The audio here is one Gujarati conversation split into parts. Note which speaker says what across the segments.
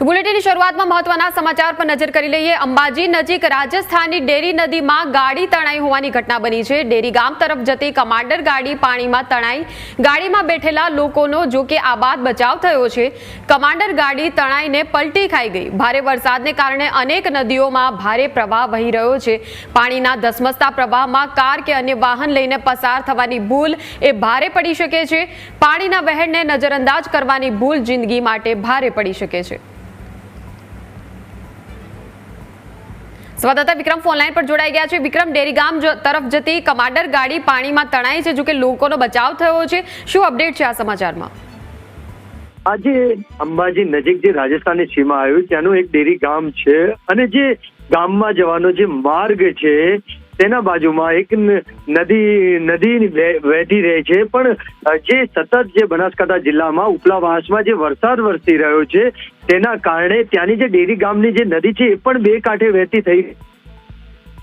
Speaker 1: તો શરૂઆતમાં મહત્વના સમાચાર પર નજર કરી લઈએ. અંબાજી નજીક રાજસ્થાનની ડેરી નદીમાં ગાડી તણાઈ હોવાની ઘટના બની છે. ડેરી ગામ તરફ જતી કમાન્ડર ગાડી પાણીમાં તણાઈ. ગાડીમાં બેઠેલા લોકોનો જો કે આબાદ બચાવ થયો છે. કમાન્ડર ગાડી તણાઈને પલટી ખાઈ ગઈ. ભારે વરસાદને કારણે અનેક નદીઓમાં ભારે પ્રવાહ વહી રહ્યો છે. પાણીના ધસમસતા પ્રવાહમાં કાર કે અન્ય વાહન લઈને પસાર થવાની ભૂલ એ ભારે પડી શકે છે. પાણીના વહેણને નજરઅંદાજ કરવાની ભૂલ જિંદગી માટે ભારે પડી શકે છે. સંવાદદાતા વિક્રમ ફોનલાઈન પર જોડાઈ ગયા છે. વિક્રમ ડેરી ગામ તરફ જતી કમાન્ડર ગાડી પાણીમાં તણાઈ છે, જો કે લોકોનો બચાવ થયો છે. શું અપડેટ છે આ સમાચારમાં?
Speaker 2: આજે અંબાજી નજીક જે રાજસ્થાનની સીમા આવ્યું ત્યાંનું એક ડેરી ગામ છે. અને જે ગામમાં જવાનો જે માર્ગ છે તેના બાજુમાં એક નદી નદી વહેતી રહે છે. પણ જે સતત જે બનાસકાંઠા જિલ્લામાં ઉપલાવાસમાં જે વરસાદ વરસી રહ્યો છે, તેના કારણે ત્યાંની જે ડેરી ગામની જે નદી છે, એ પણ બે કાંઠે વહેતી થઈ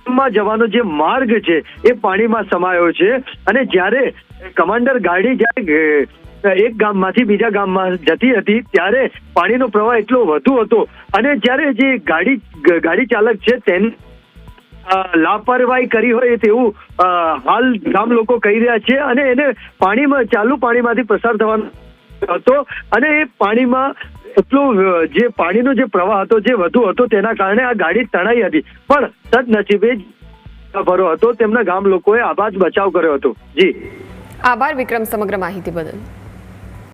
Speaker 2: માં જવાનો જે માર્ગ છે, એ પાણીમાં સમાયો છે. અને જ્યારે કમાન્ડર ગાડી જ્યારે એક ગામમાંથી બીજા ગામમાં જતી હતી, ત્યારે પાણીનો પ્રવાહ એટલો વધુ હતો. અને જ્યારે જે ગાડી ગાડી ચાલક છે, તેને લાપરવાહી કરી હોય તેવું હાલ ગામ લોકો કહી રહ્યા છે અને એને પાણીમાં, ચાલુ પાણીમાંથી પસાર થવાનો હતો અને એ પાણીમાં એટલું જે પાણીનો જે પ્રવાહ હતો, જે વધુ હતો તેના કારણે આ ગાડી તણાઈ હતી. પણ સદનસીબે ભરો હતો, તેમના ગામ લોકોએ આબાદ બચાવ કર્યો હતો. જી.
Speaker 1: આભાર, વિક્રમ, સમગ્ર માહિતી બદલ.